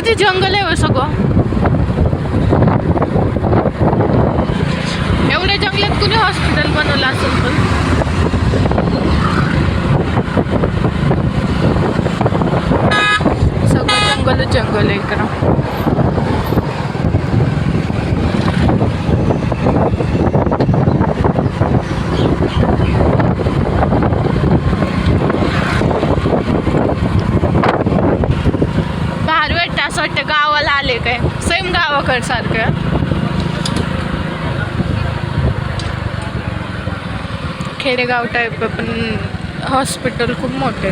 किती जंगल आहे हो सगळं? एवढ्या जंगलात कुणी हॉस्पिटल बनवलं असेल पण? सगळं जंगल जंगल आहे इकडं भारी वाटतं असं वाटतं गावाला आले काय? सेम गावाकड सारखं. खेडेगाव टाईप पण हॉस्पिटल खूप मोठे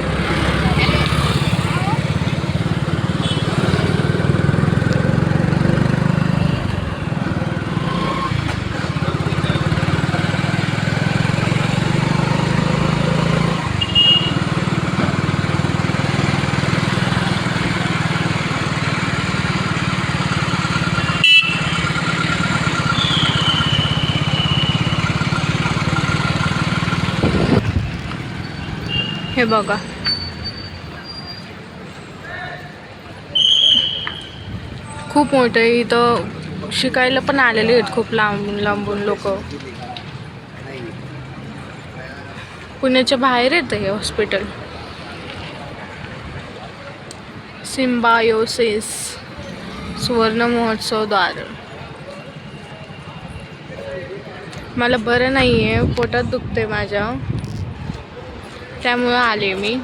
हे बघा. खूप मोठं आहे. इथं शिकायला पण आलेले आहेत खूप लांबून लांबून लोक. पुण्याच्या बाहेर येतं हे हॉस्पिटल सिम्बायोसिस सुवर्ण महोत्सव द्वार. मला बरं नाही आहे पोटात दुखते माझ्या. त्यामुळं आले मी.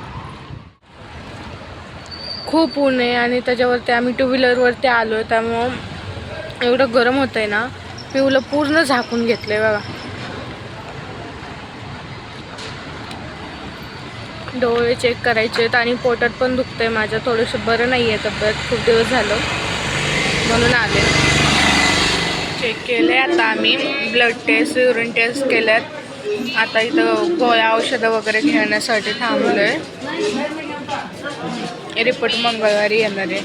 खूप ऊन आहे आणि त्याच्यावरती आम्ही टू व्हीलरवरती आलो आहे त्यामुळं एवढं गरम होतं आहे ना पिऊला पूर्ण झाकून घेतलं आहे बघा. डोळे चेक करायचे आहेत आणि पोटात पण दुखतंय माझ्या थोडंसं बरं नाही आहे तब्येत खूप दिवस झालं. म्हणून आले. चेक केले आता आम्ही ब्लड टेस्ट युरिन टेस्ट केल्यात. आता इथं गोळ्या औषधं वगैरे घेण्यासाठी थांबलो आहे रिपोर्ट मंगळवारी येणार आहे.